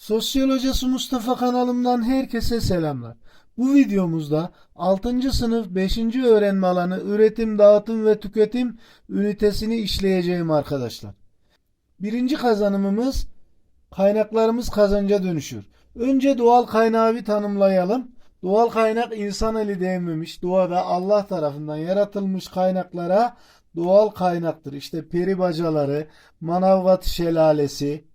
Sosyal Hocası Mustafa kanalımdan herkese selamlar. Bu videomuzda 6. sınıf 5. öğrenme alanı üretim, dağıtım ve tüketim ünitesini işleyeceğim arkadaşlar. Birinci kazanımımız kaynaklarımız kazanca dönüşür. Önce doğal kaynağı bir tanımlayalım. Doğal kaynak insan eli değmemiş, doğada Allah tarafından yaratılmış kaynaklara doğal kaynaktır. İşte peri bacaları, Manavgat şelalesi,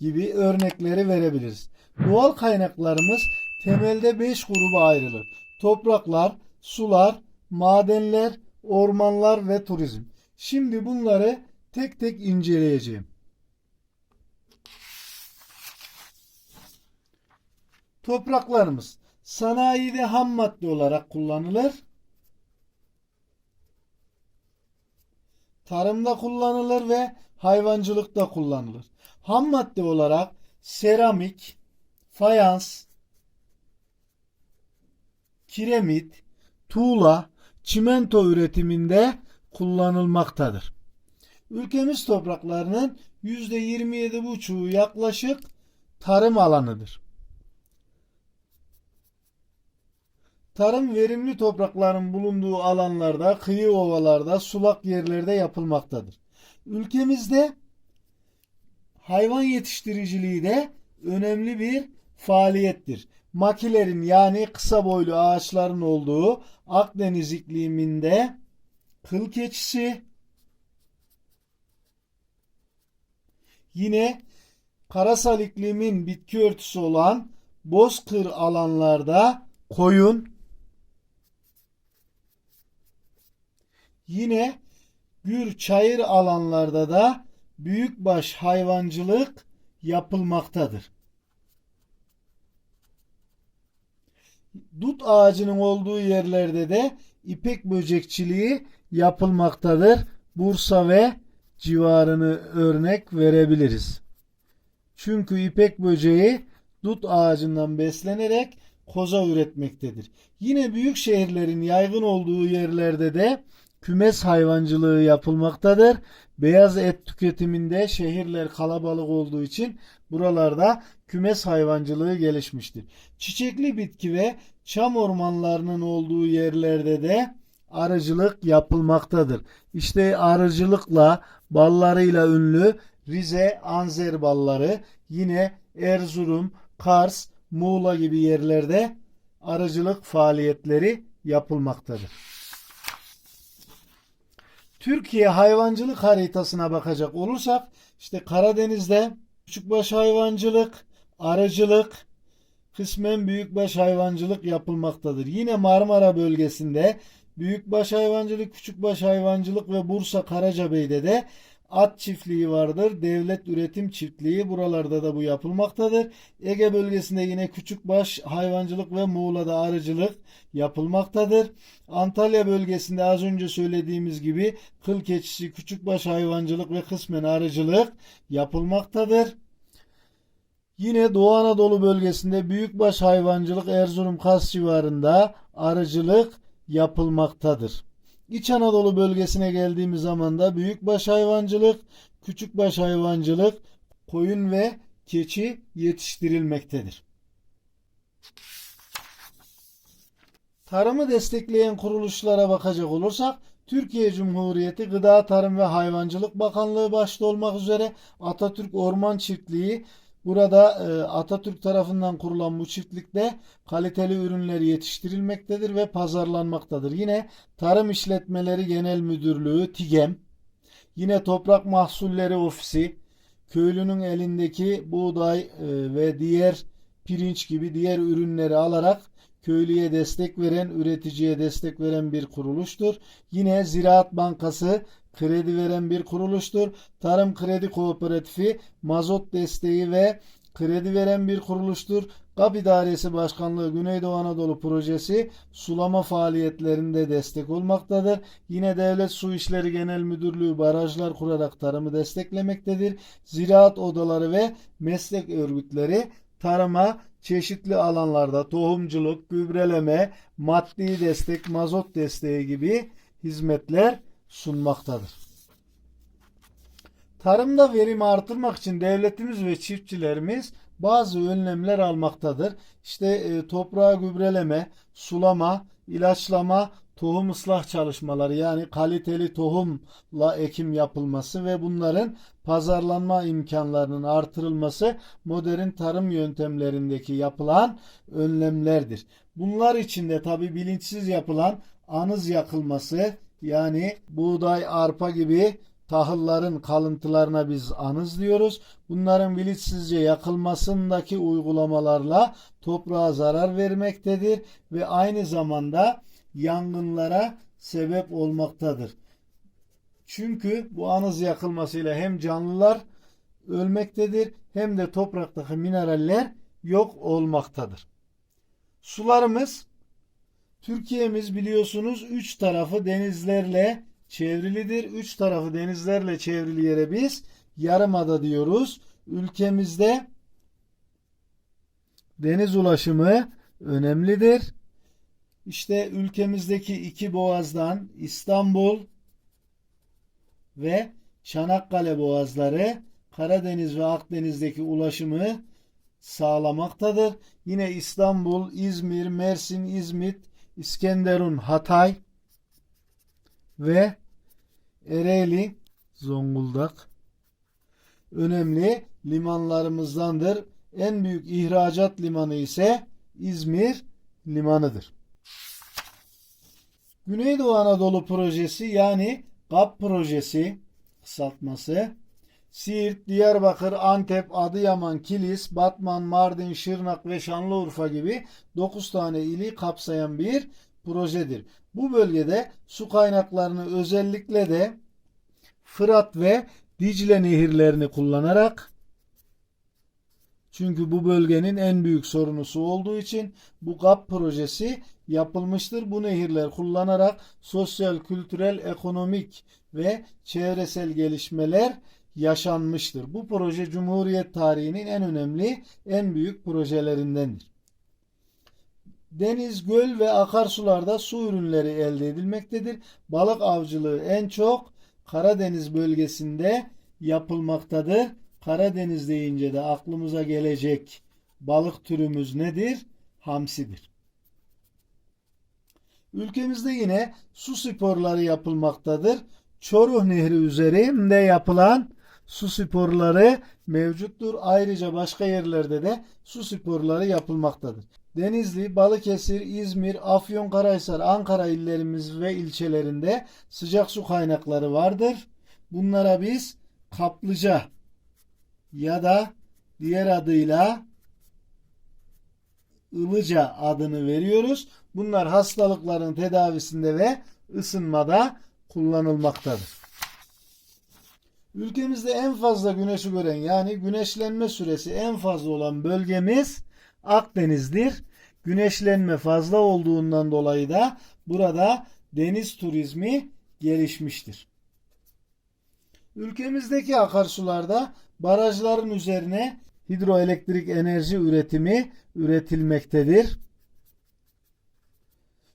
gibi örnekleri verebiliriz. Doğal kaynaklarımız temelde 5 gruba ayrılır. Topraklar, sular, madenler, ormanlar ve turizm. Şimdi bunları tek tek inceleyeceğim. Topraklarımız sanayide ham madde olarak kullanılır. Tarımda kullanılır ve hayvancılıkta kullanılır. Ham madde olarak seramik, fayans, kiremit, tuğla, çimento üretiminde kullanılmaktadır. Ülkemiz topraklarının %27,5'u yaklaşık tarım alanıdır. Tarım verimli toprakların bulunduğu alanlarda, kıyı ovalarda, sulak yerlerde yapılmaktadır. Ülkemizde hayvan yetiştiriciliği de önemli bir faaliyettir. Makilerin yani kısa boylu ağaçların olduğu Akdeniz ikliminde kıl keçisi, yine karasal iklimin bitki örtüsü olan bozkır alanlarda koyun, yine gür çayır alanlarda da büyükbaş hayvancılık yapılmaktadır. Dut ağacının olduğu yerlerde de ipek böcekçiliği yapılmaktadır. Bursa ve civarını örnek verebiliriz. Çünkü ipek böceği dut ağacından beslenerek koza üretmektedir. Yine büyük şehirlerin yaygın olduğu yerlerde de kümes hayvancılığı yapılmaktadır. Beyaz et tüketiminde şehirler kalabalık olduğu için buralarda kümes hayvancılığı gelişmiştir. Çiçekli bitki ve çam ormanlarının olduğu yerlerde de arıcılık yapılmaktadır. İşte arıcılıkla ballarıyla ünlü Rize Anzer balları yine Erzurum, Kars, Muğla gibi yerlerde arıcılık faaliyetleri yapılmaktadır. Türkiye hayvancılık haritasına bakacak olursak işte Karadeniz'de küçükbaş hayvancılık, arıcılık, kısmen büyükbaş hayvancılık yapılmaktadır. Yine Marmara bölgesinde büyükbaş hayvancılık, küçükbaş hayvancılık ve Bursa Karacabey'de de at çiftliği vardır. Devlet üretim çiftliği buralarda da bu yapılmaktadır. Ege bölgesinde yine küçükbaş hayvancılık ve Muğla'da arıcılık yapılmaktadır. Antalya bölgesinde az önce söylediğimiz gibi kıl keçisi, küçükbaş hayvancılık ve kısmen arıcılık yapılmaktadır. Yine Doğu Anadolu bölgesinde büyükbaş hayvancılık Erzurum Kars civarında arıcılık yapılmaktadır. İç Anadolu bölgesine geldiğimiz zaman da büyükbaş hayvancılık, küçükbaş hayvancılık, koyun ve keçi yetiştirilmektedir. Tarımı destekleyen kuruluşlara bakacak olursak Türkiye Cumhuriyeti Gıda Tarım ve Hayvancılık Bakanlığı başta olmak üzere Atatürk Orman Çiftliği Burada e, Atatürk tarafından kurulan bu çiftlikte kaliteli ürünler yetiştirilmektedir ve pazarlanmaktadır. Yine Tarım İşletmeleri Genel Müdürlüğü TİGEM, yine Toprak Mahsulleri Ofisi, köylünün elindeki buğday e, ve diğer pirinç gibi diğer ürünleri alarak köylüye destek veren, üreticiye destek veren bir kuruluştur. Yine Ziraat Bankası kredi veren bir kuruluştur. Tarım Kredi Kooperatifi mazot desteği ve kredi veren bir kuruluştur. GAP İdaresi Başkanlığı Güneydoğu Anadolu Projesi sulama faaliyetlerinde destek olmaktadır. Yine Devlet Su İşleri Genel Müdürlüğü barajlar kurarak tarımı desteklemektedir. Ziraat odaları ve meslek örgütleri tarıma çeşitli alanlarda tohumculuk, gübreleme, maddi destek, mazot desteği gibi hizmetler sunmaktadır. Tarımda verimi artırmak için devletimiz ve çiftçilerimiz bazı önlemler almaktadır. İşte e, toprağı gübreleme, sulama, ilaçlama, tohum ıslah çalışmaları yani kaliteli tohumla ekim yapılması ve bunların pazarlanma imkanlarının artırılması modern tarım yöntemlerindeki yapılan önlemlerdir. Bunlar içinde tabi bilinçsiz yapılan anız yakılması yani buğday, arpa gibi tahılların kalıntılarına biz anız diyoruz. Bunların bilinçsizce yakılmasındaki uygulamalarla toprağa zarar vermektedir ve aynı zamanda yangınlara sebep olmaktadır. Çünkü bu anız yakılmasıyla hem canlılar ölmektedir hem de topraktaki mineraller yok olmaktadır. Sularımız Türkiye'miz biliyorsunuz üç tarafı denizlerle çevrilidir. Üç tarafı denizlerle çevrili yere biz yarımada diyoruz. Ülkemizde deniz ulaşımı önemlidir. İşte ülkemizdeki iki boğazdan İstanbul ve Çanakkale boğazları Karadeniz ve Akdeniz'deki ulaşımı sağlamaktadır. Yine İstanbul, İzmir, Mersin, İzmit, İskenderun, Hatay ve Ereğli, Zonguldak önemli limanlarımızdandır. En büyük ihracat limanı ise İzmir limanıdır. Güneydoğu Anadolu projesi yani GAP projesi kısaltması Siirt, Diyarbakır, Antep, Adıyaman, Kilis, Batman, Mardin, Şırnak ve Şanlıurfa gibi 9 tane ili kapsayan bir projedir. Bu bölgede su kaynaklarını özellikle de Fırat ve Dicle nehirlerini kullanarak çünkü bu bölgenin en büyük sorunu su olduğu için bu GAP projesi yapılmıştır. Bu nehirler kullanarak sosyal, kültürel, ekonomik ve çevresel gelişmeler yaşanmıştır. Bu proje Cumhuriyet tarihinin en önemli, en büyük projelerindendir. Deniz, göl ve akarsularda su ürünleri elde edilmektedir. Balık avcılığı en çok Karadeniz bölgesinde yapılmaktadır. Karadeniz deyince de aklımıza gelecek balık türümüz nedir? Hamsidir. Ülkemizde yine su sporları yapılmaktadır. Çoruh Nehri üzerinde yapılan su sporları mevcuttur. Ayrıca başka yerlerde de su sporları yapılmaktadır. Denizli, Balıkesir, İzmir, Afyonkarahisar, Ankara illerimiz ve ilçelerinde sıcak su kaynakları vardır. Bunlara biz kaplıca ya da diğer adıyla ılıca adını veriyoruz. Bunlar hastalıkların tedavisinde ve ısınmada kullanılmaktadır. Ülkemizde en fazla güneşi gören yani güneşlenme süresi en fazla olan bölgemiz Akdeniz'dir. Güneşlenme fazla olduğundan dolayı da burada deniz turizmi gelişmiştir. Ülkemizdeki akarsularda barajların üzerine hidroelektrik enerji üretimi üretilmektedir.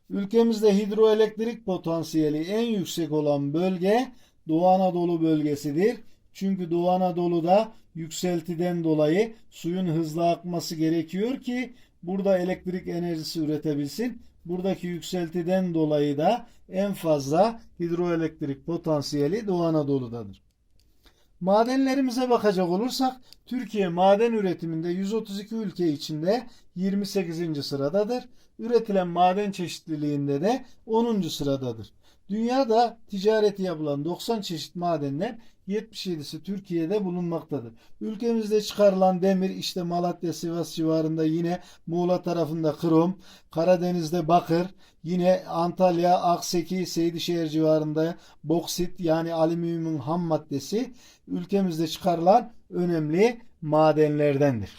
Ülkemizde hidroelektrik potansiyeli en yüksek olan bölge Doğu Anadolu bölgesidir. Çünkü Doğu Anadolu'da yükseltiden dolayı suyun hızlı akması gerekiyor ki burada elektrik enerjisi üretebilsin. Buradaki yükseltiden dolayı da en fazla hidroelektrik potansiyeli Doğu Anadolu'dadır. Madenlerimize bakacak olursak Türkiye maden üretiminde 132 ülke içinde 28. sıradadır. Üretilen maden çeşitliliğinde de 10. sıradadır. Dünyada ticareti yapılan 90 çeşit madenden 77'si Türkiye'de bulunmaktadır. Ülkemizde çıkarılan demir işte Malatya, Sivas civarında yine Muğla tarafında krom, Karadeniz'de bakır, yine Antalya, Akseki, Seydişehir civarında boksit yani alüminyumun ham maddesi ülkemizde çıkarılan önemli madenlerdendir.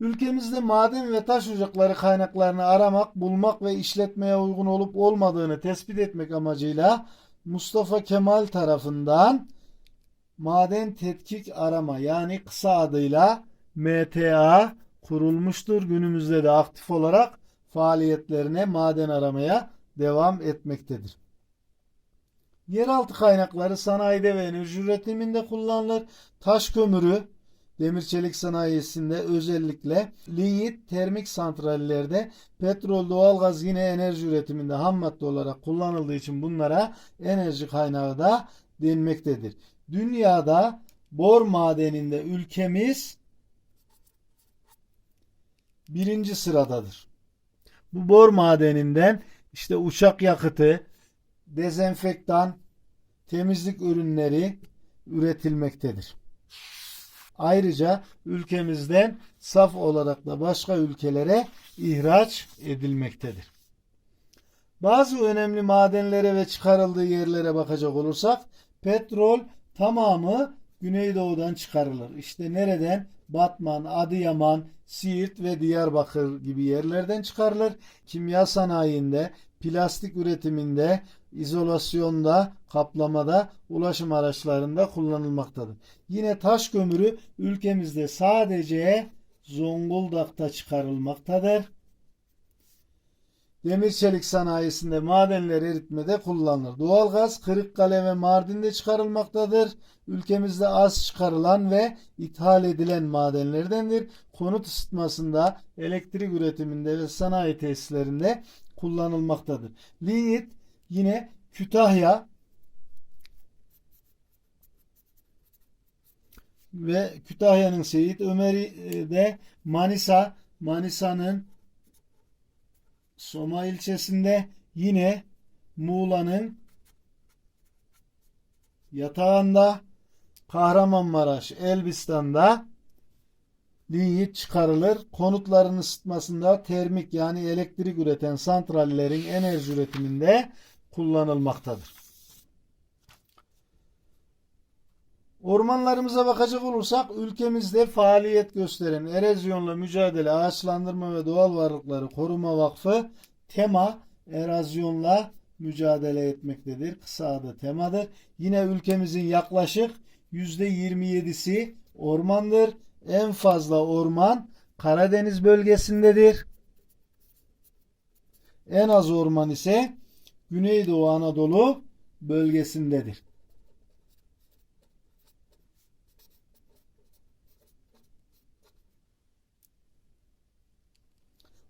Ülkemizde maden ve taş ocakları kaynaklarını aramak, bulmak ve işletmeye uygun olup olmadığını tespit etmek amacıyla Mustafa Kemal tarafından maden tetkik arama yani kısa adıyla MTA kurulmuştur. Günümüzde de aktif olarak faaliyetlerine maden aramaya devam etmektedir. Yeraltı kaynakları sanayide ve enerji üretiminde kullanılır. Taş kömürü demir çelik sanayisinde özellikle linyit termik santrallerde petrol doğalgaz yine enerji üretiminde ham madde olarak kullanıldığı için bunlara enerji kaynağı da denmektedir. Dünyada bor madeninde ülkemiz birinci sıradadır. Bu bor madeninden işte uçak yakıtı, dezenfektan, temizlik ürünleri üretilmektedir. Ayrıca ülkemizden saf olarak da başka ülkelere ihraç edilmektedir. Bazı önemli madenlere ve çıkarıldığı yerlere bakacak olursak petrol tamamı Güneydoğu'dan çıkarılır. İşte nereden? Batman, Adıyaman, Siirt ve Diyarbakır gibi yerlerden çıkarılır. Kimya sanayinde, plastik üretiminde, izolasyonda, kaplamada, ulaşım araçlarında kullanılmaktadır. Yine taş kömürü ülkemizde sadece Zonguldak'ta çıkarılmaktadır. Demir çelik sanayisinde madenler eritmede kullanılır. Doğalgaz Kırıkkale ve Mardin'de çıkarılmaktadır. Ülkemizde az çıkarılan ve ithal edilen madenlerdendir. Konut ısıtmasında, elektrik üretiminde ve sanayi tesislerinde kullanılmaktadır. Linyit yine Kütahya ve Kütahya'nın Seyit Ömer'i'de Manisa, Manisa'nın Soma ilçesinde yine Muğla'nın yatağında Kahramanmaraş, Elbistan'da linyit çıkarılır. Konutların ısıtmasında termik yani elektrik üreten santrallerin enerji üretiminde kullanılmaktadır. Ormanlarımıza bakacak olursak ülkemizde faaliyet gösteren erozyonla mücadele ağaçlandırma ve doğal varlıkları koruma vakfı tema erozyonla mücadele etmektedir. Kısa adı temadır. Yine ülkemizin yaklaşık %27'si ormandır. En fazla orman Karadeniz bölgesindedir. En az orman ise Güneydoğu Anadolu bölgesindedir.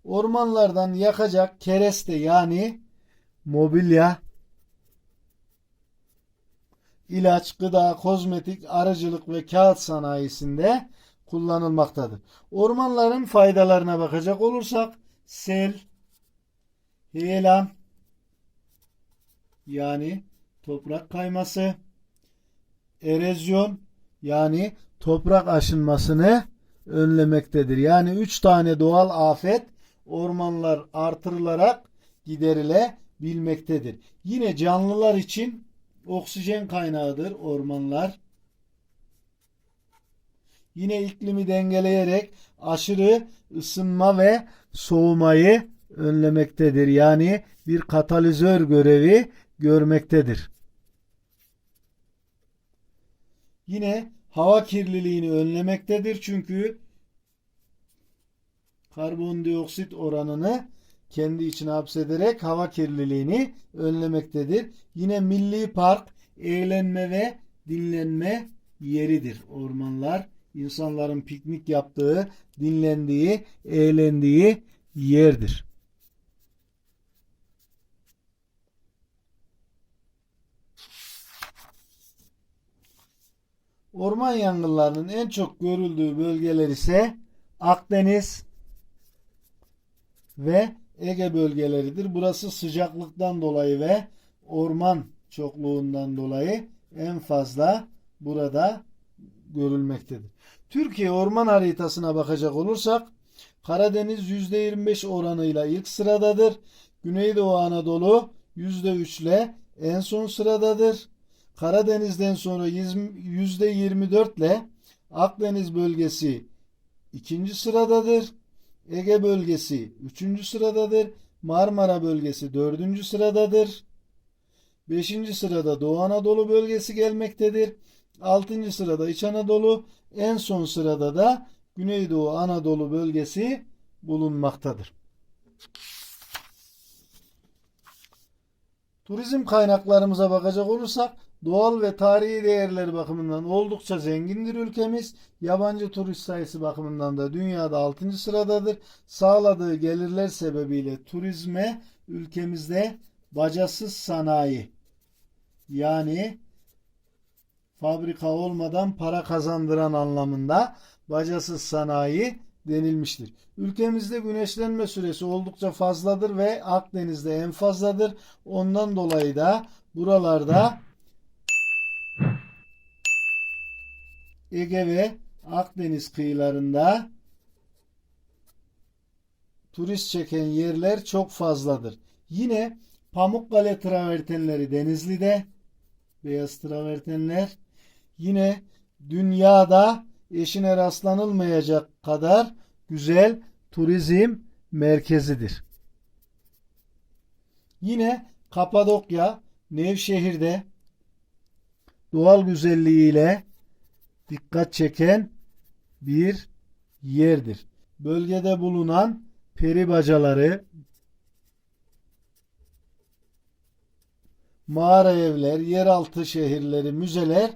Ormanlardan yakacak kereste yani mobilya, ilaç, gıda, kozmetik, arıcılık ve kağıt sanayisinde kullanılmaktadır. Ormanların faydalarına bakacak olursak sel, heyelan yani toprak kayması, erozyon yani toprak aşınmasını önlemektedir. Yani 3 tane doğal afet ormanlar artırılarak giderilebilmektedir. Yine canlılar için oksijen kaynağıdır ormanlar. Yine iklimi dengeleyerek aşırı ısınma ve soğumayı önlemektedir. Yani bir katalizör görevi görmektedir. Yine hava kirliliğini önlemektedir. Çünkü karbondioksit oranını kendi içine hapsederek hava kirliliğini önlemektedir. Yine milli park eğlenme ve dinlenme yeridir ormanlar. İnsanların piknik yaptığı, dinlendiği, eğlendiği yerdir. Orman yangınlarının en çok görüldüğü bölgeler ise Akdeniz ve Ege bölgeleridir. Burası sıcaklıktan dolayı ve orman çokluğundan dolayı en fazla burada görülmektedir. Türkiye orman haritasına bakacak olursak Karadeniz %25 oranıyla ilk sıradadır. Güneydoğu Anadolu %3 ile en son sıradadır. Karadeniz'den sonra %24 ile Akdeniz bölgesi ikinci sıradadır. Ege bölgesi üçüncü sıradadır. Marmara bölgesi dördüncü sıradadır. Beşinci sırada Doğu Anadolu bölgesi gelmektedir. Altıncı sırada İç Anadolu, en son sırada da Güneydoğu Anadolu bölgesi bulunmaktadır. Turizm kaynaklarımıza bakacak olursak doğal ve tarihi değerleri bakımından oldukça zengindir ülkemiz. Yabancı turist sayısı bakımından da dünyada 6. sıradadır. Sağladığı gelirler sebebiyle turizme ülkemizde bacasız sanayi yani fabrika olmadan para kazandıran anlamında bacasız sanayi denilmiştir. Ülkemizde güneşlenme süresi oldukça fazladır ve Akdeniz'de en fazladır. Ondan dolayı da buralarda Ege ve Akdeniz kıyılarında turist çeken yerler çok fazladır. Yine Pamukkale travertenleri Denizli'de beyaz travertenler yine dünyada eşine rastlanılmayacak kadar güzel turizm merkezidir. Yine Kapadokya, Nevşehir'de doğal güzelliğiyle dikkat çeken bir yerdir. Bölgede bulunan peri bacaları, mağara evler, yeraltı şehirleri, müzeler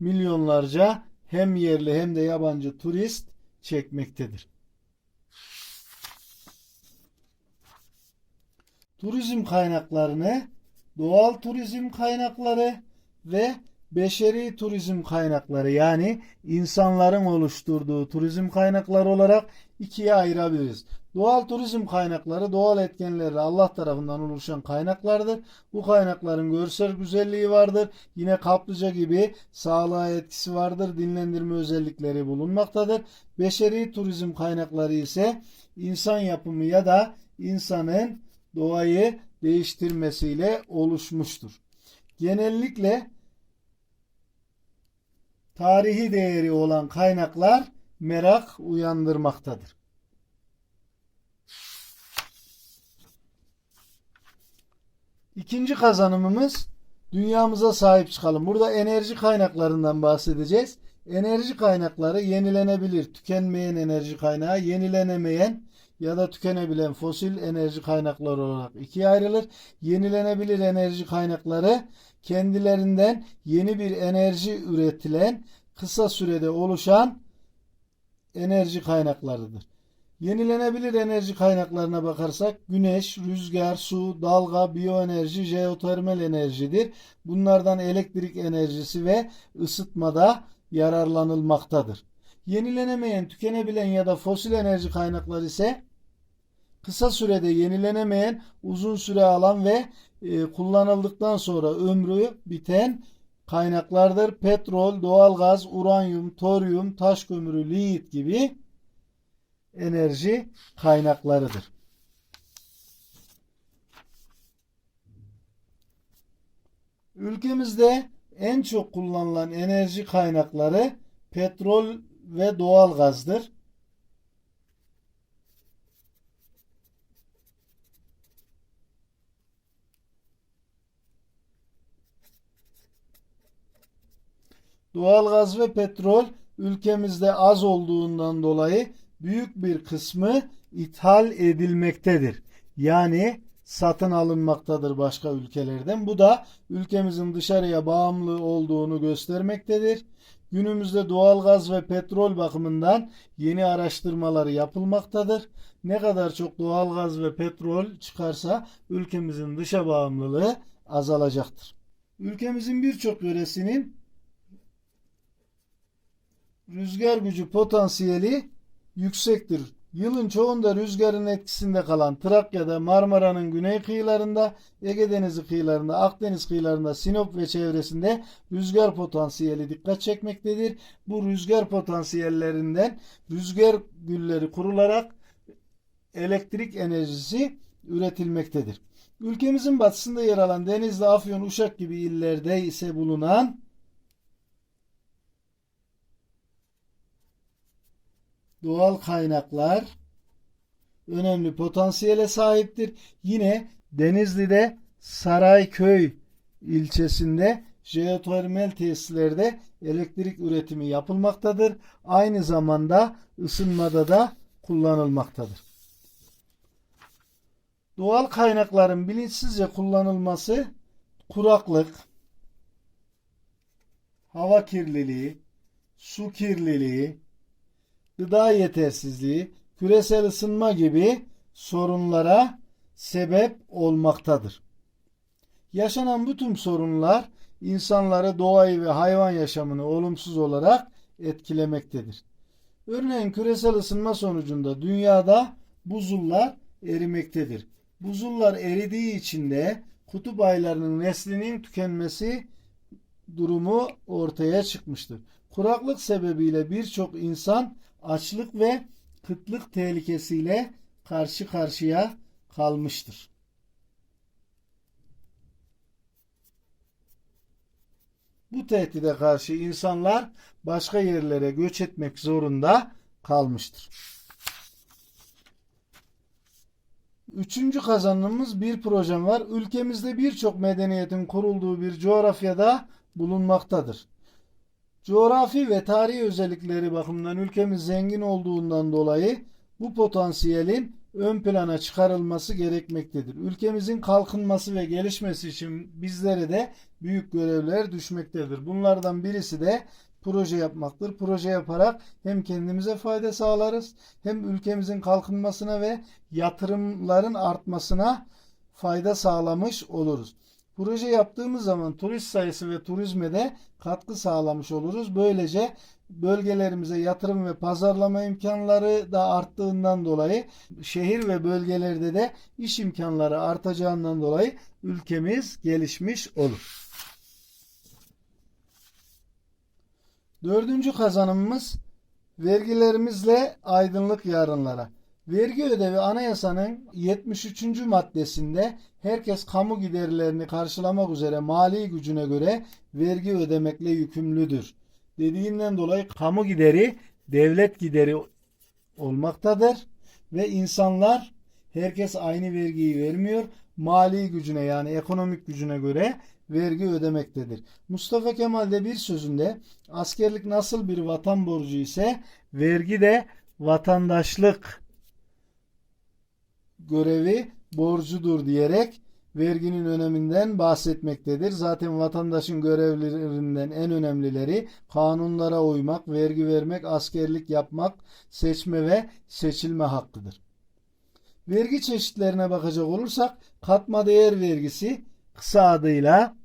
milyonlarca hem yerli hem de yabancı turist çekmektedir. Turizm kaynaklarını doğal turizm kaynakları ve beşeri turizm kaynakları yani insanların oluşturduğu turizm kaynakları olarak ikiye ayırabiliriz. Doğal turizm kaynakları doğal etkenlerle Allah tarafından oluşan kaynaklardır. Bu kaynakların görsel güzelliği vardır. Yine kaplıca gibi sağlığa etkisi vardır. Dinlendirme özellikleri bulunmaktadır. Beşeri turizm kaynakları ise insan yapımı ya da insanın doğayı değiştirmesiyle oluşmuştur. Genellikle tarihi değeri olan kaynaklar merak uyandırmaktadır. İkinci kazanımımız dünyamıza sahip çıkalım. Burada enerji kaynaklarından bahsedeceğiz. Enerji kaynakları yenilenebilir, tükenmeyen enerji kaynağı, yenilenemeyen ya da tükenebilen fosil enerji kaynakları olarak ikiye ayrılır. Yenilenebilir enerji kaynakları kendilerinden yeni bir enerji üretilen kısa sürede oluşan enerji kaynaklarıdır. Yenilenebilir enerji kaynaklarına bakarsak güneş, rüzgar, su, dalga, biyoenerji, jeotermal enerjidir. Bunlardan elektrik enerjisi ve ısıtmada yararlanılmaktadır. Yenilenemeyen, tükenebilen ya da fosil enerji kaynakları ise kısa sürede yenilenemeyen, uzun süre alan ve e, kullanıldıktan sonra ömrü biten kaynaklardır. Petrol, doğalgaz, uranyum, toryum, taş kömürü, liit gibi enerji kaynaklarıdır. Ülkemizde en çok kullanılan enerji kaynakları petrol ve doğalgazdır. Doğalgaz ve petrol ülkemizde az olduğundan dolayı büyük bir kısmı ithal edilmektedir. Yani satın alınmaktadır başka ülkelerden. Bu da ülkemizin dışarıya bağımlı olduğunu göstermektedir. Günümüzde doğalgaz ve petrol bakımından yeni araştırmaları yapılmaktadır. Ne kadar çok doğalgaz ve petrol çıkarsa ülkemizin dışa bağımlılığı azalacaktır. Ülkemizin birçok yöresinin rüzgar gücü potansiyeli yüksektir. Yılın çoğunda rüzgarın etkisinde kalan Trakya'da, Marmara'nın güney kıyılarında, Ege Denizi kıyılarında, Akdeniz kıyılarında, Sinop ve çevresinde rüzgar potansiyeli dikkat çekmektedir. Bu rüzgar potansiyellerinden rüzgar gülleri kurularak elektrik enerjisi üretilmektedir. Ülkemizin batısında yer alan Denizli, Afyon, Uşak gibi illerde ise bulunan doğal kaynaklar önemli potansiyele sahiptir. Yine Denizli'de Sarayköy ilçesinde jeotermal tesislerde elektrik üretimi yapılmaktadır. Aynı zamanda ısınmada da kullanılmaktadır. Doğal kaynakların bilinçsizce kullanılması kuraklık, hava kirliliği, su kirliliği, gıda yetersizliği, küresel ısınma gibi sorunlara sebep olmaktadır. Yaşanan bu tüm sorunlar insanları, doğayı ve hayvan yaşamını olumsuz olarak etkilemektedir. Örneğin küresel ısınma sonucunda dünyada buzullar erimektedir. Buzullar eridiği için de kutup aylarının neslinin tükenmesi durumu ortaya çıkmıştır. Kuraklık sebebiyle birçok insan açlık ve kıtlık tehlikesiyle karşı karşıya kalmıştır. Bu tehdide karşı insanlar başka yerlere göç etmek zorunda kalmıştır. Üçüncü kazanımımız bir projem var. Ülkemizde birçok medeniyetin kurulduğu bir coğrafyada bulunmaktadır. Coğrafi ve tarihi özellikleri bakımından ülkemiz zengin olduğundan dolayı bu potansiyelin ön plana çıkarılması gerekmektedir. Ülkemizin kalkınması ve gelişmesi için bizlere de büyük görevler düşmektedir. Bunlardan birisi de proje yapmaktır. Proje yaparak hem kendimize fayda sağlarız hem ülkemizin kalkınmasına ve yatırımların artmasına fayda sağlamış oluruz. Proje yaptığımız zaman turist sayısı ve turizme de katkı sağlamış oluruz. Böylece bölgelerimize yatırım ve pazarlama imkanları da arttığından dolayı şehir ve bölgelerde de iş imkanları artacağından dolayı ülkemiz gelişmiş olur. Dördüncü kazanımımız vergilerimizle aydınlık yarınlara. Vergi ödevi anayasanın 73. maddesinde herkes kamu giderlerini karşılamak üzere mali gücüne göre vergi ödemekle yükümlüdür. Dediğinden dolayı kamu gideri devlet gideri olmaktadır ve insanlar herkes aynı vergiyi vermiyor. Mali gücüne yani ekonomik gücüne göre vergi ödemektedir. Mustafa Kemal de bir sözünde askerlik nasıl bir vatan borcu ise vergi de vatandaşlık görevi borcudur diyerek verginin öneminden bahsetmektedir. Zaten vatandaşın görevlerinden en önemlileri kanunlara uymak, vergi vermek, askerlik yapmak, seçme ve seçilme hakkıdır. Vergi çeşitlerine bakacak olursak katma değer vergisi kısa adıyla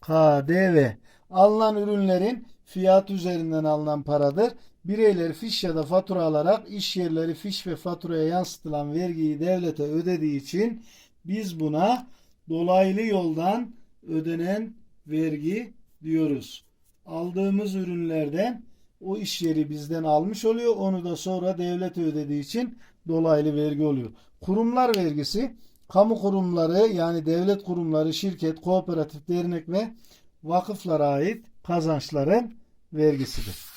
KDV alınan ürünlerin fiyat üzerinden alınan paradır. Bireyler fiş ya da fatura alarak iş yerleri fiş ve faturaya yansıtılan vergiyi devlete ödediği için biz buna dolaylı yoldan ödenen vergi diyoruz. Aldığımız ürünlerden o iş yeri bizden almış oluyor. Onu da sonra devlete ödediği için dolaylı vergi oluyor. Kurumlar vergisi kamu kurumları yani devlet kurumları, şirket, kooperatif, dernek ve vakıflara ait kazançların vergisidir.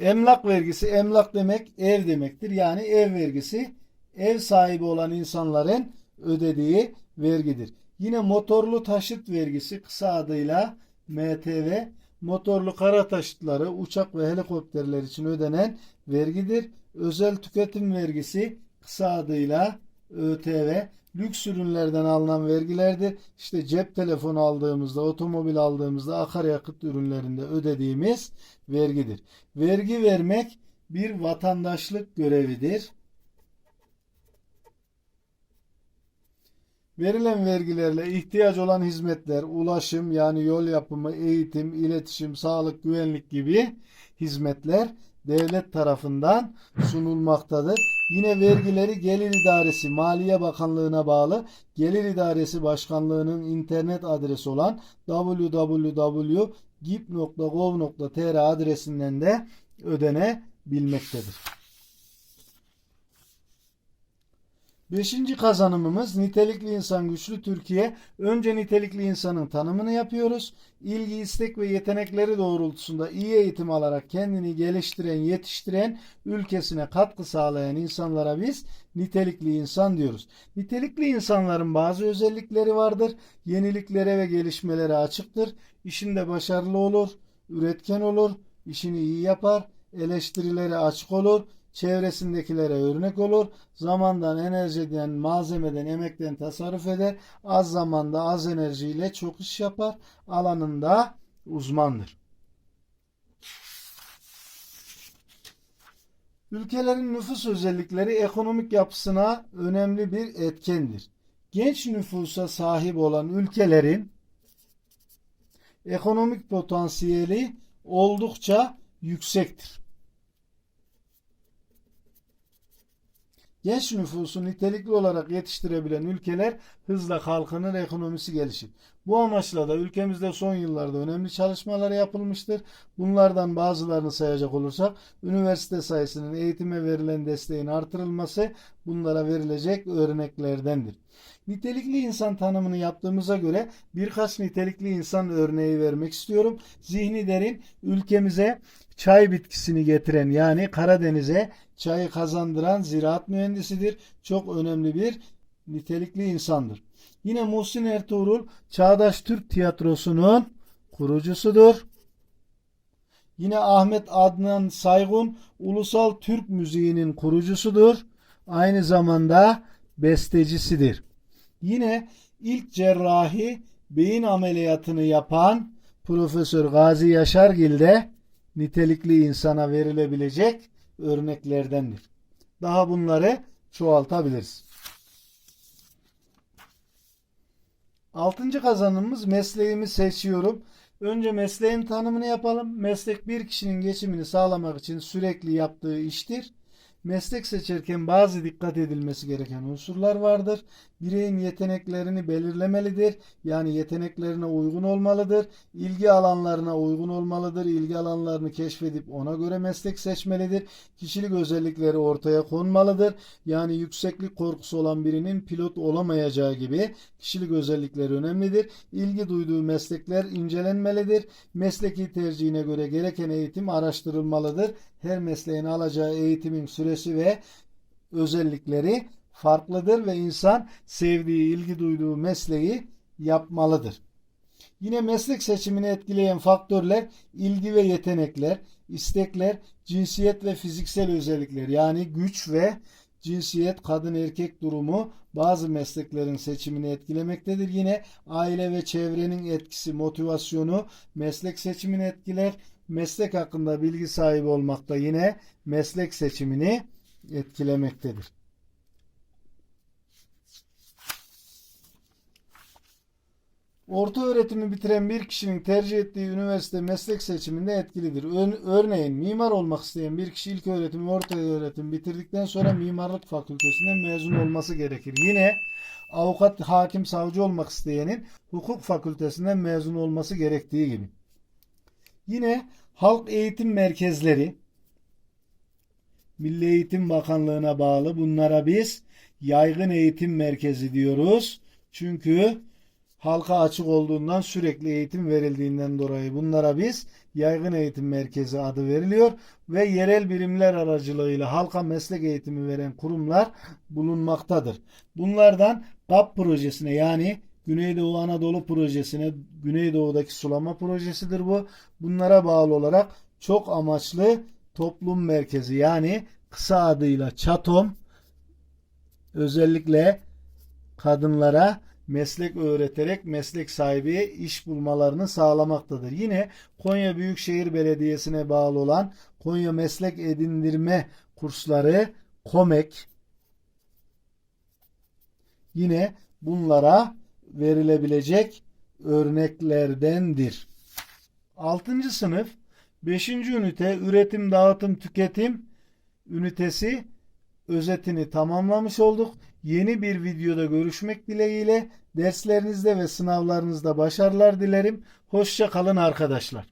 Emlak vergisi, emlak demek ev demektir. Yani ev vergisi ev sahibi olan insanların ödediği vergidir. Yine motorlu taşıt vergisi kısa adıyla MTV motorlu kara taşıtları, uçak ve helikopterler için ödenen vergidir. Özel tüketim vergisi kısa adıyla ÖTV lüks ürünlerden alınan vergilerdir. İşte cep telefonu aldığımızda, otomobil aldığımızda akaryakıt ürünlerinde ödediğimiz vergidir. Vergi vermek bir vatandaşlık görevidir. Verilen vergilerle ihtiyaç olan hizmetler, ulaşım yani yol yapımı, eğitim, iletişim, sağlık, güvenlik gibi hizmetler devlet tarafından sunulmaktadır. Yine vergileri Gelir İdaresi Maliye Bakanlığı'na bağlı Gelir İdaresi Başkanlığı'nın internet adresi olan www.gip.gov.tr adresinden de ödenebilmektedir. Beşinci kazanımımız nitelikli insan güçlü Türkiye. Önce nitelikli insanın tanımını yapıyoruz. İlgi, istek ve yetenekleri doğrultusunda iyi eğitim alarak kendini geliştiren, yetiştiren, ülkesine katkı sağlayan insanlara biz nitelikli insan diyoruz. Nitelikli insanların bazı özellikleri vardır. Yeniliklere ve gelişmelere açıktır. İşinde başarılı olur, üretken olur, işini iyi yapar, eleştirilere açık olur, çevresindekilere örnek olur. Zamandan, enerjiden, malzemeden, emekten tasarruf eder. Az zamanda, az enerjiyle çok iş yapar. Alanında uzmandır. Ülkelerin nüfus özellikleri ekonomik yapısına önemli bir etkendir. Genç nüfusa sahip olan ülkelerin ekonomik potansiyeli oldukça yüksektir. Genç nüfusu nitelikli olarak yetiştirebilen ülkeler hızla kalkınır, ekonomisi gelişir. Bu amaçla da ülkemizde son yıllarda önemli çalışmalar yapılmıştır. Bunlardan bazılarını sayacak olursak, üniversite sayısının eğitime verilen desteğin artırılması bunlara verilecek örneklerdendir. Nitelikli insan tanımını yaptığımıza göre birkaç nitelikli insan örneği vermek istiyorum. Zihni derin ülkemize çay bitkisini getiren yani Karadeniz'e çayı kazandıran ziraat mühendisidir. Çok önemli bir nitelikli insandır. Yine Muhsin Ertuğrul Çağdaş Türk Tiyatrosu'nun kurucusudur. Yine Ahmet Adnan Saygun Ulusal Türk Müziği'nin kurucusudur. Aynı zamanda bestecisidir. Yine ilk cerrahi beyin ameliyatını yapan Profesör Gazi Yaşargil de nitelikli insana verilebilecek örneklerdendir. Daha bunları çoğaltabiliriz. Altıncı kazanımımız mesleğimi seçiyorum. Önce mesleğin tanımını yapalım. Meslek bir kişinin geçimini sağlamak için sürekli yaptığı iştir. Meslek seçerken bazı dikkat edilmesi gereken unsurlar vardır. Bireyin yeteneklerini belirlemelidir. Yani yeteneklerine uygun olmalıdır. İlgi alanlarına uygun olmalıdır. İlgi alanlarını keşfedip ona göre meslek seçmelidir. Kişilik özellikleri ortaya konmalıdır. Yani yükseklik korkusu olan birinin pilot olamayacağı gibi kişilik özellikleri önemlidir. İlgi duyduğu meslekler incelenmelidir. Mesleki tercihine göre gereken eğitim araştırılmalıdır. Her mesleğin alacağı eğitimin süresi ve özellikleri farklıdır ve insan sevdiği, ilgi duyduğu mesleği yapmalıdır. Yine meslek seçimini etkileyen faktörler ilgi ve yetenekler, istekler, cinsiyet ve fiziksel özellikler yani güç ve cinsiyet, kadın erkek durumu bazı mesleklerin seçimini etkilemektedir. Yine aile ve çevrenin etkisi, motivasyonu meslek seçimini etkiler. Meslek hakkında bilgi sahibi olmak da yine meslek seçimini etkilemektedir. Orta öğretimi bitiren bir kişinin tercih ettiği üniversite meslek seçiminde etkilidir. Örneğin mimar olmak isteyen bir kişi ilk öğretim orta öğretim bitirdikten sonra mimarlık fakültesinden mezun olması gerekir. Yine avukat, hakim, savcı olmak isteyenin hukuk fakültesinden mezun olması gerektiği gibi. Yine halk eğitim merkezleri Milli Eğitim Bakanlığı'na bağlı bunlara biz yaygın eğitim merkezi diyoruz. Çünkü halka açık olduğundan sürekli eğitim verildiğinden dolayı bunlara biz yaygın eğitim merkezi adı veriliyor ve yerel birimler aracılığıyla halka meslek eğitimi veren kurumlar bulunmaktadır. Bunlardan GAP projesine yani Güneydoğu Anadolu projesine Güneydoğu'daki sulama projesidir bu. Bunlara bağlı olarak çok amaçlı toplum merkezi yani kısa adıyla ÇATOM özellikle kadınlara meslek öğreterek meslek sahibi iş bulmalarını sağlamaktadır. Yine Konya Büyükşehir Belediyesi'ne bağlı olan Konya Meslek Edindirme Kursları KOMEK yine bunlara verilebilecek örneklerdendir. 6. sınıf 5. ünite üretim, dağıtım, tüketim ünitesi özetini tamamlamış olduk. Yeni bir videoda görüşmek dileğiyle derslerinizde ve sınavlarınızda başarılar dilerim. Hoşça kalın arkadaşlar.